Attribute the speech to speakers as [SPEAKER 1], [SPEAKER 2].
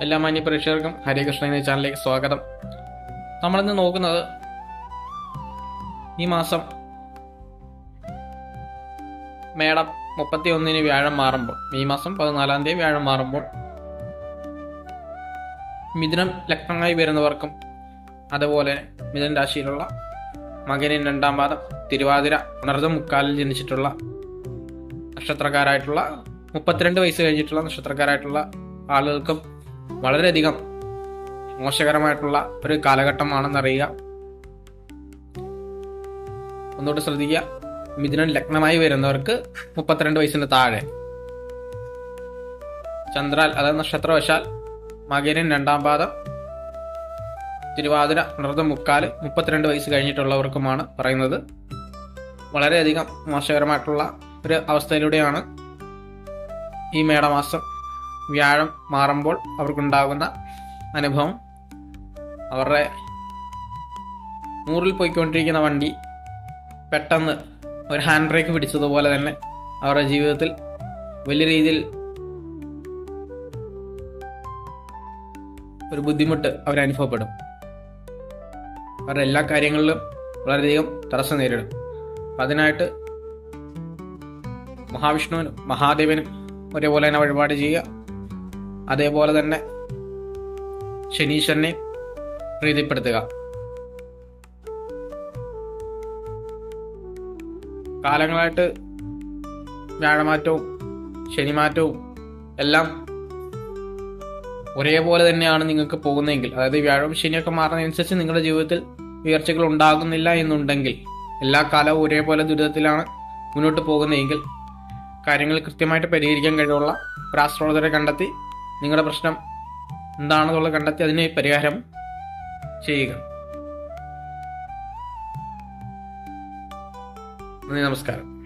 [SPEAKER 1] എല്ലാ മാന്യ പ്രേക്ഷകർക്കും ഹരികൃഷ്ണ എന്ന ചാനലിലേക്ക് സ്വാഗതം. നമ്മളിന്ന് നോക്കുന്നത് ഈ മാസം മേടം മുപ്പത്തി ഒന്നിന് വ്യാഴം മാറുമ്പോൾ ഈ മാസം പതിനാലാം തീയതി വ്യാഴം മാറുമ്പോൾ മിഥുനം ലഗ്നമായി വരുന്നവർക്കും അതുപോലെ മിഥുൻ രാശിയിലുള്ള മകനിൻ രണ്ടാം പാദം തിരുവാതിര ഉണർന്ന മുക്കാലിൽ ജനിച്ചിട്ടുള്ള നക്ഷത്രക്കാരായിട്ടുള്ള മുപ്പത്തിരണ്ട് വയസ്സ് കഴിഞ്ഞിട്ടുള്ള നക്ഷത്രക്കാരായിട്ടുള്ള ആളുകൾക്കും വളരെയധികം മോശകരമായിട്ടുള്ള ഒരു കാലഘട്ടമാണെന്നറിയുക. ഒന്നുകൂടെ ശ്രദ്ധിക്കുക. മിഥുനൻ ലഗ്നമായി വരുന്നവർക്ക് മുപ്പത്തിരണ്ട് വയസ്സിന് താഴെ. ചന്ദ്രാൽ അതായത് നക്ഷത്രവശാൽ മകരൻ രണ്ടാം പാദം തിരുവാതിര ഉണർന്ന മുക്കാൽ മുപ്പത്തിരണ്ട് വയസ്സ് കഴിഞ്ഞിട്ടുള്ളവർക്കുമാണ് പറയുന്നത്. വളരെയധികം മോശകരമായിട്ടുള്ള ഒരു അവസ്ഥയിലൂടെയാണ് ഈ മേടമാസം വ്യാഴം മാറുമ്പോൾ അവർക്കുണ്ടാകുന്ന അനുഭവം. അവരുടെ നൂറിൽ പോയിക്കൊണ്ടിരിക്കുന്ന വണ്ടി പെട്ടെന്ന് ഒരു ഹാൻഡ് ബ്രേക്ക് പിടിച്ചതുപോലെ തന്നെ അവരുടെ ജീവിതത്തിൽ വലിയ രീതിയിൽ ഒരു ബുദ്ധിമുട്ട് അവരനുഭവപ്പെടും അവരുടെ എല്ലാ കാര്യങ്ങളിലും വളരെയധികം തടസ്സം നേരിടും. അതിനായിട്ട് മഹാവിഷ്ണുവിനും മഹാദേവനും ഒരേപോലെ തന്നെ വഴിപാട് ചെയ്യുക. അതേപോലെ തന്നെ ശനീശ്വരനെ പ്രീതിപ്പെടുത്തുക. കാലങ്ങളായിട്ട് വ്യാഴമാറ്റവും ശനിമാറ്റവും എല്ലാം ഒരേപോലെ തന്നെയാണ് നിങ്ങൾക്ക് പോകുന്നതെങ്കിൽ അതായത് വ്യാഴവും ശനിയൊക്കെ മാറുന്നതനുസരിച്ച് നിങ്ങളുടെ ജീവിതത്തിൽ ഉയർച്ചകൾ ഉണ്ടാകുന്നില്ല എന്നുണ്ടെങ്കിൽ എല്ലാ കാലവും ഒരേപോലെ ദുരിതത്തിലാണ് മുന്നോട്ട് പോകുന്നതെങ്കിൽ കാര്യങ്ങൾ കൃത്യമായിട്ട് പരിഹരിക്കാൻ കഴിവുള്ള ഒരു ആസ്ട്രോളജറെ കണ്ടെത്തി നിങ്ങളുടെ പ്രശ്നം എന്താണെന്നുള്ളത് കണ്ടെത്തി അതിന് പരിഹാരം ചെയ്യുക. നന്ദി നമസ്കാരം.